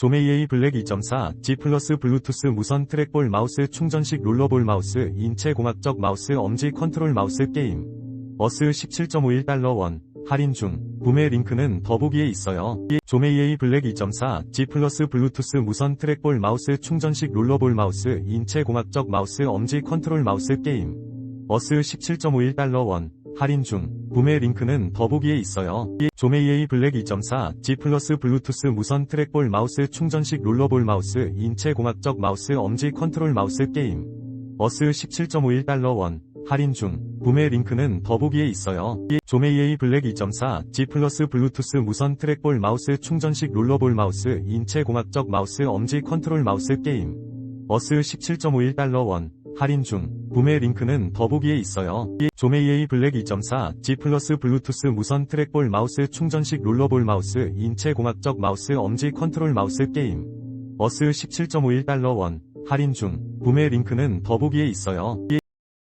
조메이에이 블랙 2.4 G 플러스 블루투스 무선 트랙볼 마우스 충전식 롤러볼 마우스 인체 공학적 마우스 엄지 컨트롤 마우스 게임. 어스 17.51달러 원 할인 중. 구매 링크는 더보기에 있어요. 조메이에이 블랙 2.4 G 플러스 블루투스 무선 트랙볼 마우스 충전식 롤러볼 마우스 인체 공학적 마우스 엄지 컨트롤 마우스 게임. 어스 17.51달러 원 할인 중 구매 링크는 더보기에 있어요. 조메이에이 블랙 2.4 G 플러스 블루투스 무선 트랙볼 마우스 충전식 롤러볼 마우스 인체 공학적 마우스 엄지 컨트롤 마우스 게임 어스 17.51달러 원 할인 중 구매 링크는 더보기에 있어요. 조메이에이 블랙 2.4 G 플러스 블루투스 무선 트랙볼 마우스 충전식 롤러볼 마우스 인체 공학적 마우스 엄지 컨트롤 마우스 게임 어스 17.51달러 원 할인 중 구매 링크는 더보기에 있어요. 조메이에이 블랙 2.4 G 플러스 블루투스 무선 트랙볼 마우스 충전식 롤러볼 마우스 인체 공학적 마우스 엄지 컨트롤 마우스 게임 어스 17.51달러 원 할인 중 구매 링크는 더보기에 있어요.